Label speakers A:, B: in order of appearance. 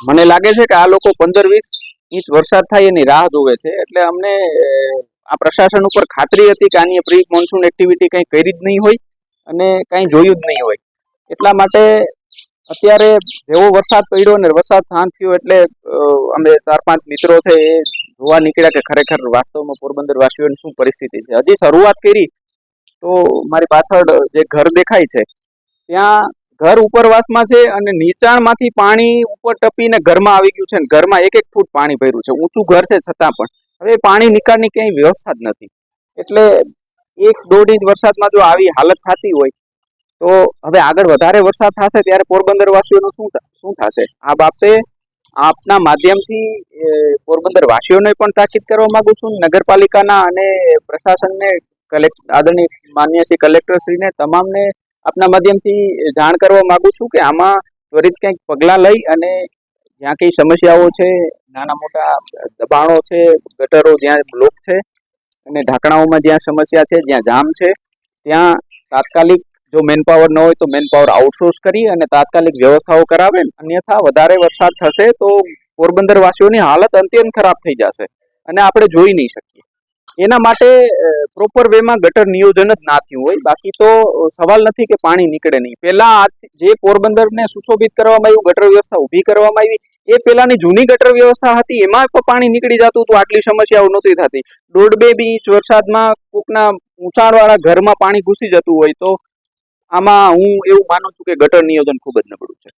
A: મને લાગે છે કે આ લોકો પંદર વીસ ઇંચ વરસાદ થાય એની રાહ જોવે છે. એટલે અમને આ પ્રશાસન ઉપર ખાતરી હતી કે આની પ્રી મોન્સૂન એક્ટિવિટી કંઈ કરી જ નહીં હોય અને કંઈ જોયું જ નહીં હોય. એટલા માટે અત્યારે જેવો વરસાદ પડ્યો ને વરસાદ શાંત થયો એટલે અમે ચાર પાંચ મિત્રો છે એ જોવા નીકળ્યા કે ખરેખર વાસ્તવમાં પોરબંદર વાસીઓની શું પરિસ્થિતિ છે. હજી શરૂઆત કરી તો મારી પાછળ જે ઘર દેખાય છે, ત્યાં ઘર ઉપરવાસમાં છે અને નીચાણમાંથી પાણી ઉપર ટપીને ઘરમાં આવી ગયું છે અને ઘરમાં એક એક ફૂટ પાણી ભર્યું છે. ઊંચું ઘર છે છતાં પણ. હવે પાણી નિકાળની ક્યાંય વ્યવસ્થા જ નથી. એટલે એક દોઢ ઇંચ વરસાદમાં જો આવી હાલત થતી હોય, તો હવે આગળ વધારે વરસાદ થશે ત્યારે પોરબંદર વાસીઓનું શું શું થશે? આ બાબતે આપના માધ્યમથી પોરબંદરવાસીઓને પોરબંદર વાસીઓને પણ તાકીદ કરવા માંગુ છું. નગરપાલિકાના અને પ્રશાસનને કલેક્ટ, આદરણીય માન્ય શ્રી કલેક્ટરશ્રીને, તમામને આપના માધ્યમથી જાણ કરવા માંગુ છું કે આમાં ત્વરિત કંઈક પગલાં લઈ અને જ્યાં કઈ સમસ્યાઓ છે, નાના મોટા દબાણો છે, ગટરો જ્યાં બ્લોક છે અને ઢાંકણાઓમાં જ્યાં સમસ્યા છે, જ્યાં જામ છે, ત્યાં તાત્કાલિક જો મેનપાવર ન હોય તો મેનપાવર આઉટસોર્સ કરી અને તાત્કાલિક વ્યવસ્થાઓ કરાવે. અન્યથા વધારે વરસાદ થશે તો પોરબંદર વાસીઓની હાલત અત્યંત ખરાબ થઈ જશે અને આપણે જોઈ નહીં શકીએ. એના માટે પ્રોપર વેમાં ગટર નિયોજન જ ના થયું હોય. બાકી તો સવાલ નથી કે પાણી નીકળે નહીં. પહેલા જે પોરબંદરને સુશોભિત કરવામાં આવ્યું, ગટર વ્યવસ્થા ઊભી કરવામાં આવી, એ પહેલાની જૂની ગટર વ્યવસ્થા હતી, એમાં પણ પાણી નીકળી જતું હતું, આટલી સમસ્યાઓ નહોતી થતી. દોઢ બી ઇંચ વરસાદમાં કોકના ઊંચાણવાળા ઘરમાં પાણી ઘૂસી જતું હોય તો, આમાં હું એવું માનું છું કે ગટર નિયોજન ખૂબ જ નબળું છે.